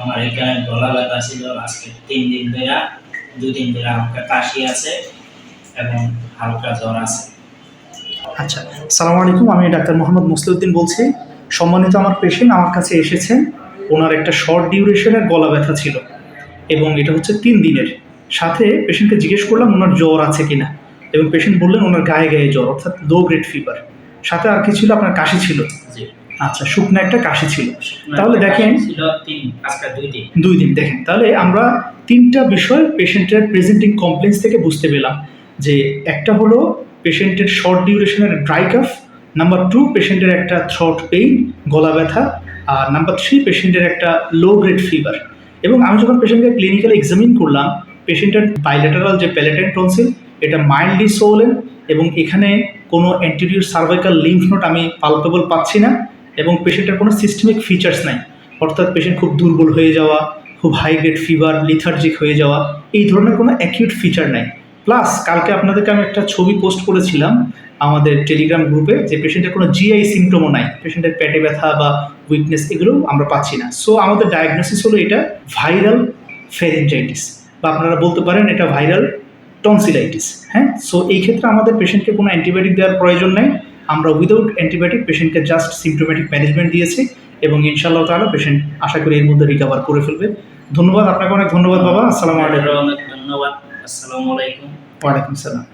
আমার এখানে গলা ব্যথা ছিল আজকে তিন দিন ধরে দুদিন ধরে হালকা কাশি আছে এবং হালকা জ্বর আছে। আচ্ছা সালাম আলাইকুম আমি ডাক্তার মোহাম্মদ মুসলিউদ্দিন বলছি। সম্মানিত আমার পেশেন্ট আমার কাছে এসেছেন ওনার একটা শর্ট ডিউরেশনের গলা ব্যথা ছিল এবং এটা হচ্ছে তিন দিনের। সাথে পেশেন্টকে জিজ্ঞেস করলাম ওনার জ্বর আছে কিনা? এবং পেশেন্ট বললেন ওনার গায়ে গায়ে জ্বর অর্থাৎ লো গ্রেড ফিভার সাথে আর কি ছিল? আপনার কাশি ছিল। জি। আচ্ছা শুকনো একটা কাশি ছিল। তাহলে দেখেন দুই দিন। দেখেন তাহলে আমরা তিনটা বিষয় পেশেন্টের প্রেজেন্টিং কমপ্লেন্স থেকে বুঝতে পেলাম যে একটা হলো পেশেন্টের শর্ট ডিউরেশনের ড্রাই কাফ নাম্বার টু পেশেন্টের একটা থ্রট পেইন গলা ব্যথা আর নাম্বার থ্রি পেশেন্টের একটা লো গ্রেড ফিভার এবং আমি যখন পেশেন্টকে ক্লিনিক্যালি এক্সামিন করলাম পেশেন্টের বাইলেটারাল যে প্যালেটেন টনসিল এটা মাইল্ডলি সোলেন এবং এখানে কোনো অ্যান্টিরিয়র সার্ভাইকাল লিম্ফ নোট আমি পালপেবল পাচ্ছি না। এবং পেশেন্টের কোনো সিস্টেমিক ফিচার্স নাই। অর্থাৎ পেশেন্ট খুব দুর্বল হয়ে যাওয়া, খুব হাই গ্রেড ফিভার লিথার্জিক হয়ে যাওয়া, এই ধরনের কোনো অ্যাকিউট ফিচার নাই। প্লাস কালকে আপনাদেরকে আমি একটা ছবি পোস্ট করেছিলাম আমাদের টেলিগ্রাম গ্রুপে যে পেশেন্টের কোনো জিআই সিমটমও নাই। পেশেন্টের পেটে ব্যথা বা উইকনেস এগুলো আমরা পাচ্ছি না। সো আমাদের ডায়াগনোসিস হলো এটা ভাইরাল ফেরিনজাইটিস বা আপনারা বলতে পারেন এটা ভাইরাল টনসিলাইটিস হ্যাঁ? সো এই ক্ষেত্রে আমাদের পেশেন্টকে কোনো অ্যান্টিবায়োটিক দেওয়ার প্রয়োজন নেই। আমরা উইদাউট অ্যান্টিবায়োটিক পেশেন্টকে জাস্ট সিমটোমেটিক ম্যানেজমেন্ট দিয়েছি এবং ইনশাল্লাহ তাহলে পেশেন্ট আশা করি এর মধ্যে রিকভার করে ফেলবে। ধন্যবাদ আপনাকে অনেক ধন্যবাদ বাবা। আসসালামু আলাইকুম। অনেক ধন্যবাদ। আসসালামু আলাইকুম। ওয়ালাইকুম সালাম